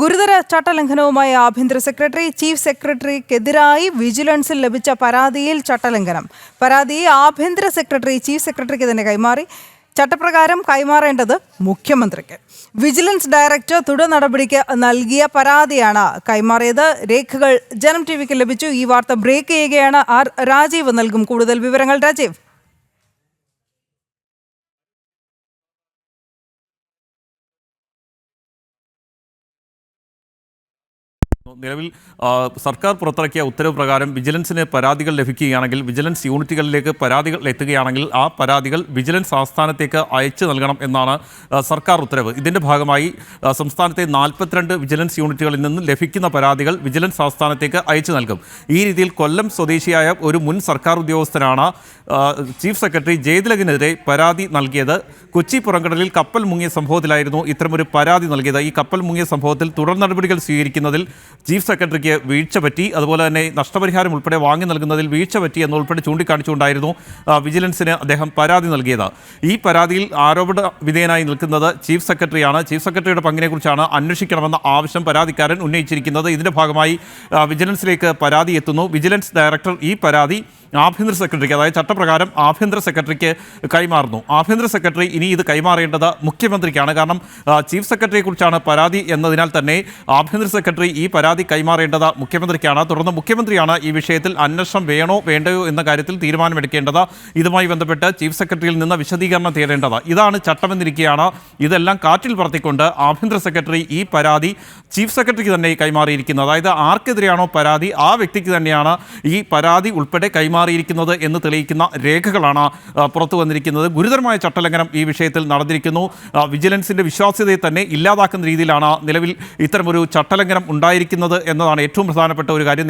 ഗുരുതര ചട്ടലംഘനവുമായി ആഭ്യന്തര secretary chief സെക്രട്ടറിക്കെതിരായി വിജിലൻസിൽ ലഭിച്ച പരാതിയിൽ ചട്ടലംഘനം. പരാതി ആഭ്യന്തര സെക്രട്ടറി ചീഫ് സെക്രട്ടറിക്ക് തന്നെ കൈമാറി. ചട്ടപ്രകാരം കൈമാറേണ്ടത് മുഖ്യമന്ത്രിക്ക്. വിജിലൻസ് ഡയറക്ടർ തുടർ നടപടിക്ക് നൽകിയ പരാതിയാണ് കൈമാറിയത്. രേഖകൾ ജനം ടി വിക്ക് ലഭിച്ചു. ഈ വാർത്ത ബ്രേക്ക് ചെയ്യുകയാണ് ആർ രാജീവ്. നൽകും കൂടുതൽ വിവരങ്ങൾ രാജീവ്. നിലവിൽ സർക്കാർ പുറത്തിറക്കിയ ഉത്തരവ് പ്രകാരം വിജിലൻസിന് പരാതികൾ ലഭിക്കുകയാണെങ്കിൽ വിജിലൻസ് യൂണിറ്റുകളിലേക്ക് പരാതികൾ എത്തുകയാണെങ്കിൽ ആ പരാതികൾ വിജിലൻസ് ആസ്ഥാനത്തേക്ക് അയച്ചു നൽകണം എന്നാണ് സർക്കാർ ഉത്തരവ്. ഇതിന്റെ ഭാഗമായി സംസ്ഥാനത്തെ നാൽപ്പത്തിരണ്ട് വിജിലൻസ് യൂണിറ്റുകളിൽ നിന്ന് ലഭിക്കുന്ന പരാതികൾ വിജിലൻസ് ആസ്ഥാനത്തേക്ക് അയച്ചു നൽകും. ഈ രീതിയിൽ കൊല്ലം സ്വദേശിയായ ഒരു മുൻ സർക്കാർ ഉദ്യോഗസ്ഥനാണ് ചീഫ് സെക്രട്ടറി ജയതിലകിനെതിരെ പരാതി നൽകിയത്. കൊച്ചി പുറംകടലിൽ കപ്പൽ മുങ്ങിയ സംഭവത്തിലായിരുന്നു ഇത്തരമൊരു പരാതി നൽകിയത്. ഈ കപ്പൽ മുങ്ങിയ സംഭവത്തിൽ തുടർ നടപടികൾ സ്വീകരിക്കുന്നതിൽ ചീഫ് സെക്രട്ടറിക്ക് വീഴ്ച പറ്റി അതുപോലെ തന്നെ നഷ്ടപരിഹാരം ഉൾപ്പെടെ വാങ്ങി നൽകുന്നതിൽ വീഴ്ച പറ്റി എന്നുൾപ്പെടെ ചൂണ്ടിക്കാണിച്ചുകൊണ്ടായിരുന്നു വിജിലൻസിന് അദ്ദേഹം പരാതി നൽകിയത്. ഈ പരാതിയിൽ ആരോപണ വിധേയനായി നിൽക്കുന്നത് ചീഫ് സെക്രട്ടറിയാണ്. ചീഫ് സെക്രട്ടറിയുടെ പങ്കിനെക്കുറിച്ചാണ് അന്വേഷിക്കണമെന്ന ആവശ്യം പരാതിക്കാരൻ ഉന്നയിച്ചിരിക്കുന്നത്. ഇതിന്റെ ഭാഗമായി വിജിലൻസിലേക്ക് പരാതി എത്തുന്നു. വിജിലൻസ് ഡയറക്ടർ ഈ പരാതി ആഭ്യന്തര സെക്രട്ടറിക്ക് അതായത് ചട്ടപ്രകാരം ആഭ്യന്തര സെക്രട്ടറിക്ക് കൈമാറുന്നു. ആഭ്യന്തര സെക്രട്ടറി ഇനി ഇത് കൈമാറേണ്ടത് മുഖ്യമന്ത്രിക്കാണ്. കാരണം ചീഫ് സെക്രട്ടറിയെ കുറിച്ചാണ് പരാതി എന്നതിനാൽ തന്നെ ആഭ്യന്തര സെക്രട്ടറി ഈ പരാതി കൈമാറേണ്ടത് മുഖ്യമന്ത്രിക്കാണ്. തുടർന്ന് മുഖ്യമന്ത്രിയാണ് ഈ വിഷയത്തിൽ അന്വേഷണം വേണോ വേണ്ടയോ എന്ന കാര്യത്തിൽ തീരുമാനമെടുക്കേണ്ടത് ഇതുമായി ബന്ധപ്പെട്ട് ചീഫ് സെക്രട്ടറിയിൽ നിന്ന് വിശദീകരണം തേടേണ്ടത്. ഇതാണ് ചട്ടമെന്നിരിക്കുകയാണ് ഇതെല്ലാം കാറ്റിൽ പറത്തിക്കൊണ്ട് ആഭ്യന്തര സെക്രട്ടറി ഈ പരാതി ചീഫ് സെക്രട്ടറിക്ക് തന്നെ കൈമാറിയിരിക്കുന്നത്. അതായത് ആർക്കെതിരെയാണോ പരാതി? ആ വ്യക്തിക്ക് തന്നെയാണ് ഈ പരാതി ഉൾപ്പെടെ കൈമാറിയിരിക്കുന്നത് എന്ന് തെളിയിക്കുന്ന രേഖകളാണ് പുറത്തു വന്നിരിക്കുന്നത്. ഗുരുതരമായ ചട്ടലംഘനം ഈ വിഷയത്തിൽ നടന്നിരിക്കുന്നു. വിജിലൻസിന്റെ വിശ്വാസ്യതയെ തന്നെ ഇല്ലാതാക്കുന്ന രീതിയിലാണ് നിലവിൽ ഇത്തരമൊരു ചട്ടലംഘനം ഉണ്ടായിരിക്കുന്നത് എന്നതാണ് ഏറ്റവും പ്രധാനപ്പെട്ട ഒരു കാര്യം.